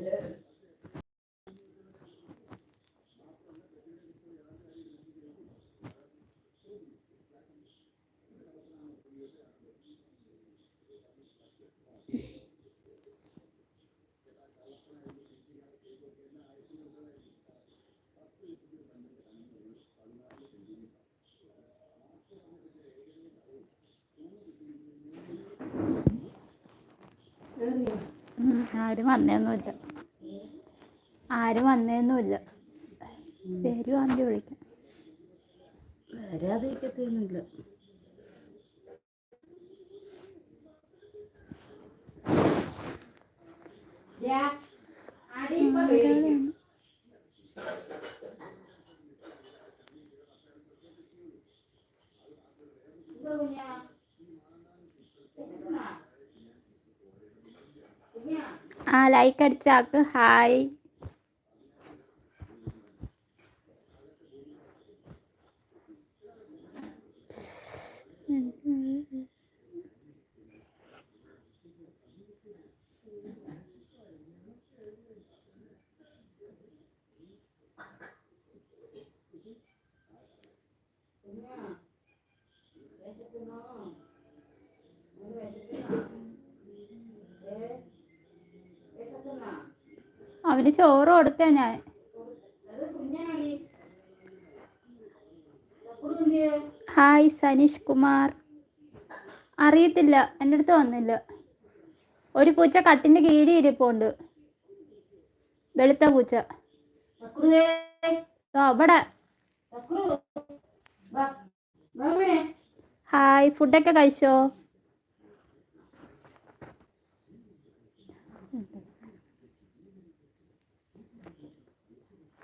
Yeah. ആരും വന്നേന്നുമില്ല. ആരും വന്നേന്നുമില്ല. പേര് വാന്തി വിളിക്കാം. വരാതിരിക്കത്തൊന്നുമില്ല ആ ലൈക്ക് അടിച്ചാക്ക് ഹായ് അവന് ചോറ് കൊടുത്തേ ഞാൻ. ഹായ് സനീഷ് കുമാർ. അറിയത്തില്ല എന്റെ അടുത്ത് വന്നില്ല. ഒരു പൂച്ച കട്ടിന്റെ കീഴി ഇരിപ്പുണ്ട്. വെളുത്ത പൂച്ച. അവിടെ. ഹായ് ഫുഡൊക്കെ കഴിച്ചോ?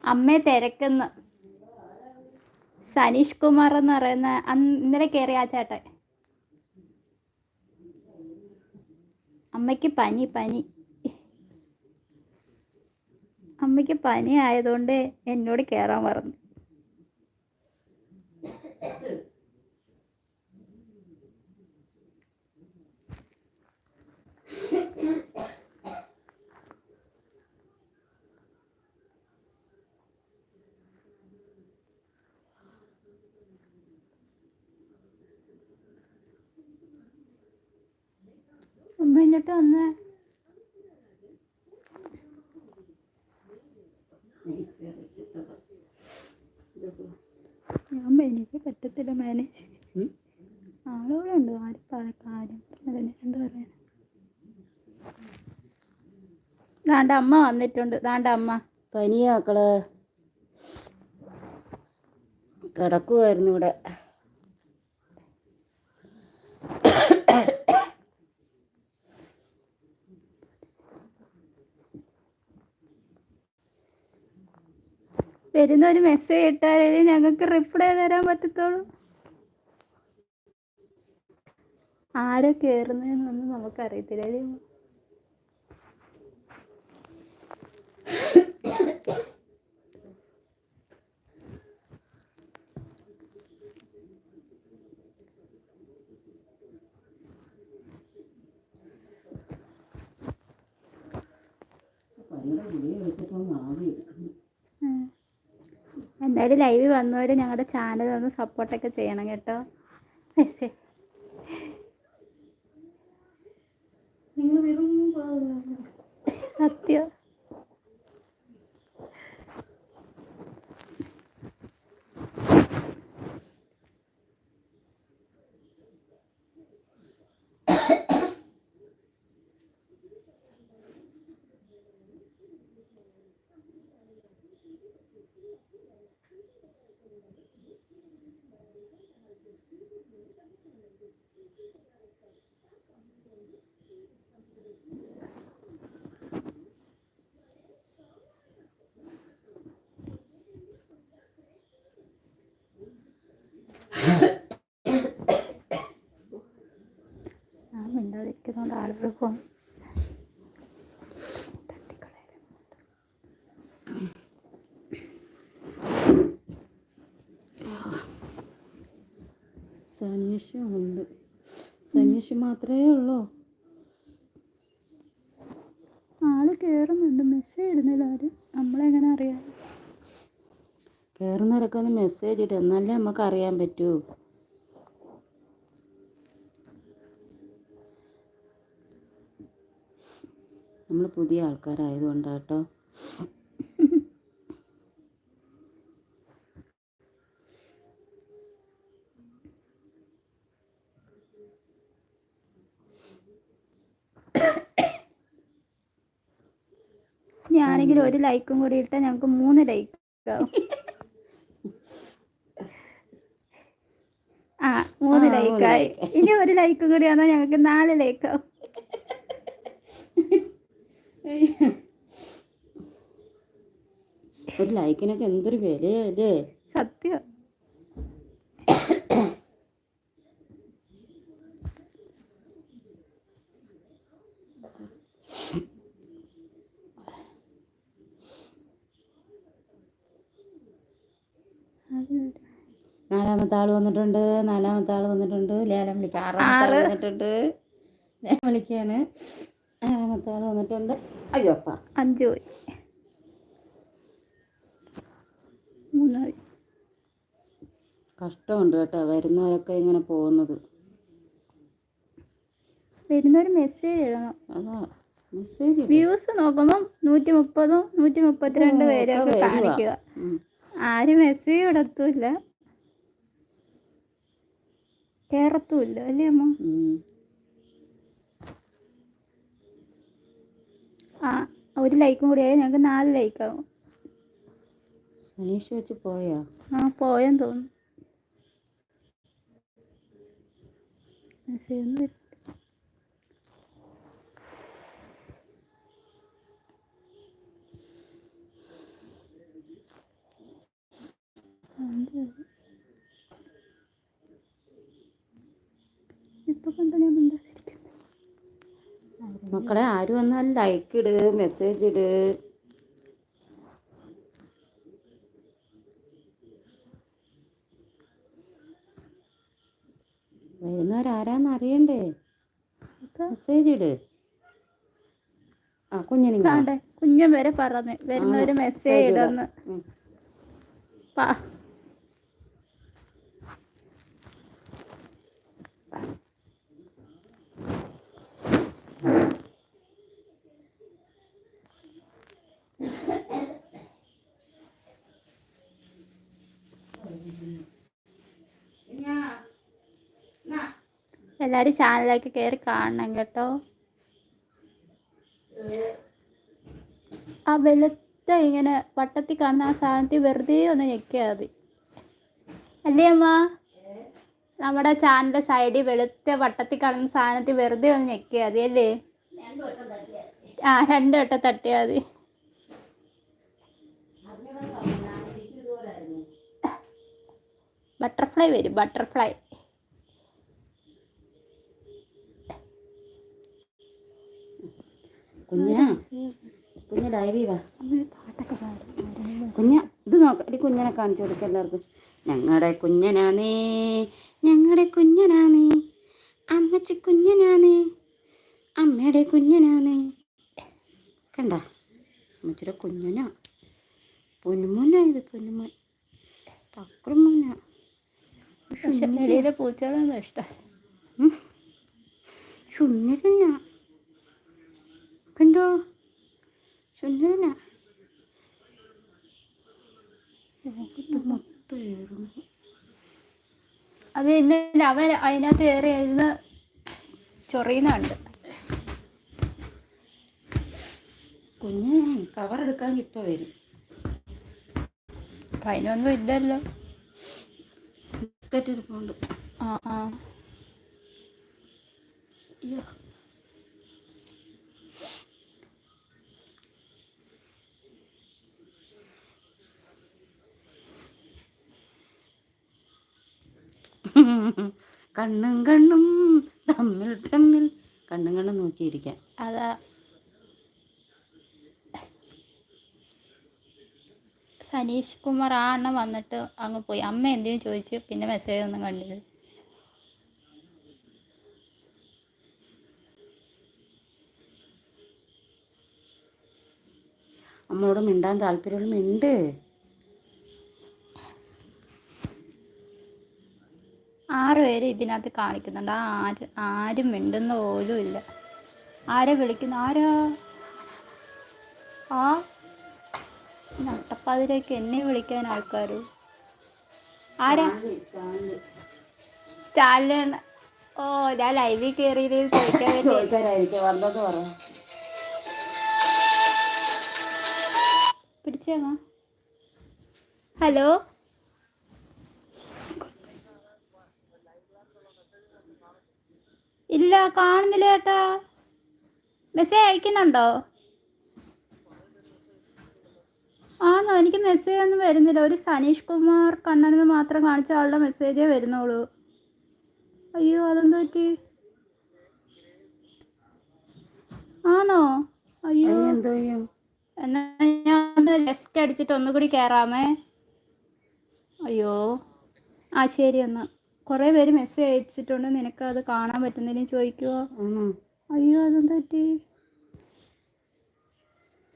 അമ്മയെ തിരക്കുന്നു. സനീഷ് കുമാർ എന്ന് പറയുന്ന ഇന്നലെ കയറിയ ആ ചേട്ടൻ. അമ്മയ്ക്ക് പനി പനി. അമ്മയ്ക്ക് പനി ആയതുകൊണ്ട് എന്നോട് കയറാൻ പറഞ്ഞു എന്നിട്ട് വന്നേ. ഞാൻ എനിക്ക് പറ്റത്തില്ല മാനേജ്. ഉണ്ട്? ആരും കാര്യം എന്താ പറയാ? ദാണ്ട അമ്മ വന്നിട്ടുണ്ട്. ദാണ്ട അമ്മ. പനിയാക്കൾ. കിടക്കുമായിരുന്നു ഇവിടെ. വരുന്ന ഒരു മെസ്സേജ് ഇട്ടാലേ ഞങ്ങൾക്ക് റിപ്ലൈ തരാൻ പറ്റത്തുള്ളൂ. ആരോ കയറുന്നതെന്നൊന്നും നമുക്കറിയത്തില്ല. എന്തായാലും ലൈവ് വന്നവര് ഞങ്ങളുടെ ചാനൽ ഒന്ന് സപ്പോർട്ടൊക്കെ ചെയ്യണം കേട്ടോ. മെസ്സേജ് സത്യം ഞാൻ പോകും സനീഷും ഉണ്ട് സനീഷ് മാത്രമേ ഉള്ളൂ? ആൾ കയറുന്നുണ്ട് കേറുന്നുണ്ട്. മെസ്സേജ് ഇടുന്നില്ല ആരും? നമ്മളെങ്ങനെ അറിയാം? കയറുന്നവരൊക്കെ ഒന്ന് മെസ്സേജ് ഇട്ട് എന്നാലേ നമുക്ക് അറിയാൻ പറ്റൂ. നമ്മൾ പുതിയ ആൾക്കാരായതുകൊണ്ടാട്ടോ. ഞാനെങ്കിൽ ഒരു ലൈക്കും കൂടി ഇട്ടാൽ ഞങ്ങൾക്ക് മൂന്ന് ലൈക്ക് ആ മൂന്ന് ലൈക്കായി. ഇനി ഒരു ലൈക്കും കൂടി വന്നാൽ ഞങ്ങൾക്ക് നാല് ലൈക്ക് ആവും ഒരു ലൈക്കിനൊക്കെ എന്തൊരു വിലയല്ലേ? സത്യം. നാലാമത്തെ ആൾ വന്നിട്ടുണ്ട് നാലാമത്തെ ആൾ വന്നിട്ടുണ്ട്. ലേലം വിളിക്കാം. ആറാമത്തെ ആൾ ആറ്. വന്നിട്ടുണ്ട്. ലേലം വിളിക്കാണ്. ആൾ വന്നിട്ടുണ്ട്. അയ്യോ അപ്പ. അഞ്ച് പോയി. മൂന്നായി. കഷ്ടമുണ്ട് കേട്ടോ വരുന്നവരൊക്കെ ഇങ്ങനെ പോകുന്നത്. വരുന്നൊരു മെസ്സേജ് എഴുതണം അതാ മെസ്സേജ് വ്യൂസ് നോക്കുമ്പോൾ നൂറ്റി മുപ്പതും നൂറ്റി മുപ്പത്തിരണ്ട് പേരൊക്കെ കാണിക്കുക. ആരും മെസ്സേജ് ഇടത്തുമില്ല കേറത്തുമില്ല അല്ലേ അമ്മ? ആ ഒരു ലൈക്കും കൂടി ആയാൽ ഞങ്ങൾക്ക് നാല് ലൈക്ക് ആവും. സനീഷ് വെച്ച് പോയാ? ആ പോയെന്ന് തോന്നുന്നു മെസ്സേജ് ഒന്നും വര- അഞ്ച് ആയി. ഇപ്പൊ കണ്ട ഞാൻ മിണ്ടാതിരിക്കുന്നത് മക്കളെ ആരും വന്നാൽ ലൈക്ക് ഇട് മെസ്സേജ് ഇട്. വരുന്നവരാരാന്ന് അറിയണ്ടേ? മെസ്സേജ് ഇട്. ആ കുഞ്ഞിനെ കുഞ്ഞൻ വരെ പറഞ്ഞു. വരുന്നവര് മെസ്സേജ് ഇടന്ന്. പാ. എല്ലാരും ചാനലിലേക്ക് കയറി കാണണം കേട്ടോ. ആ വെളുത്ത ഇങ്ങനെ വട്ടത്തിൽ കാണുന്ന ആ സാധനത്തിൽ വെറുതെ ഒന്ന് ഞെക്കിയാൽ മതി. അല്ലേ അമ്മ? നമ്മുടെ ചാനലിന്റെ സൈഡിൽ വെളുത്ത വട്ടത്തിൽ കാണുന്ന സാധനത്തിൽ വെറുതെ ഒന്ന് ഞെക്കിയാൽ മതി അല്ലേ? ആ രണ്ട് വട്ടം തട്ടിയാൽ മതി. ബട്ടർഫ്ലൈ വരും ബട്ടർഫ്ലൈ. കുഞ്ഞ. കുഞ്ഞ ലൈവി വാ. കുഞ്ഞ ഇത് നോക്ക. എടി കുഞ്ഞനെ കാണിച്ചു കൊടുക്ക എല്ലാവർക്കും. ഞങ്ങളുടെ കുഞ്ഞനാന്നേ ഞങ്ങളുടെ കുഞ്ഞനാന്നേ അമ്മച്ചി കുഞ്ഞനാന്നേ അമ്മയുടെ കുഞ്ഞനാന്നേ. കണ്ട? അമ്മച്ചിയുടെ കുഞ്ഞനാ. പൊന്നുമോനാ ഇത് പൊന്നുമോൻ. തക്കുടുമോന പക്ഷെ പൂച്ചകളൊന്നും ഇഷ്ടമല്ല സുന്ദരനാ കണ്ടോ? സുന്ദരനാ മൊത്തം അത് ഇന്ന് അവൻ അതിനകത്ത് ഏറെ ഇരുന്ന് ചൊറിയുന്നുണ്ട്. കുഞ്ഞ് കവർ എടുക്കാൻ ഇപ്പൊ വരും. അതിനൊന്നും ഇല്ലല്ലോ. ബിസ്ക്കറ്റ് ഇരിപ്പുണ്ട്. ആ ആ. അയ്യോ. കണ്ണും കണ്ണും തമ്മിൽ തമ്മിൽ കണ്ണും കണ്ണും നോക്കിയിരിക്കാൻ അതാ. സനീഷ് കുമാർ ആ അണ്ണൻ വന്നിട്ട് അങ്ങ് പോയി. അമ്മ എന്തിനു ചോദിച്ചു പിന്നെ മെസ്സേജ് ഒന്നും കണ്ടില്ല. അമ്മയോട് മിണ്ടാൻ താല്പര്യമുള്ള മിണ്ട്. ആറ് പേര് ഇതിനകത്ത് കാണിക്കുന്നുണ്ട്. ആ ആര് ആരും മിണ്ടുന്ന പോലും ഇല്ല. ആരെ വിളിക്കുന്നു? ആരാ? ആ? നട്ടപ്പാതിരേക്ക് എന്നെ വിളിക്കാൻ ആൾക്കാർ ആരാ? സ്റ്റാലിൻ ഓ ഞാൻ ലൈവിൽ കയറിയത് ചോദിക്കാൻ പിടിച്ചേമാ ഹലോ? ഇല്ല കാണുന്നില്ല ചേട്ടാ. മെസ്സേജ് അയക്കുന്നുണ്ടോ? ആണോ എനിക്ക് മെസ്സേജ് ഒന്നും വരുന്നില്ല. ഒരു സനീഷ് കുമാർ കണ്ണനെന്ന് മാത്രം കാണിച്ച ആളുടെ മെസ്സേജേ വരുന്നുള്ളൂ. അയ്യോ അതെന്താ പറ്റി? ആണോ അയ്യോ. എന്തോ എന്നാ ഞാൻ ഒന്ന് ലെഫ്റ്റ് അടിച്ചിട്ട് ഒന്നുകൂടി കയറാമേ അയ്യോ. ആ ശരി എന്നാ. കുറേ പേര് മെസ്സേജ് അയച്ചിട്ടുണ്ട്. നിനക്ക് അത് കാണാൻ പറ്റുന്നില്ല ചോദിക്കുവോ? അയ്യോ അതെന്താ പറ്റി?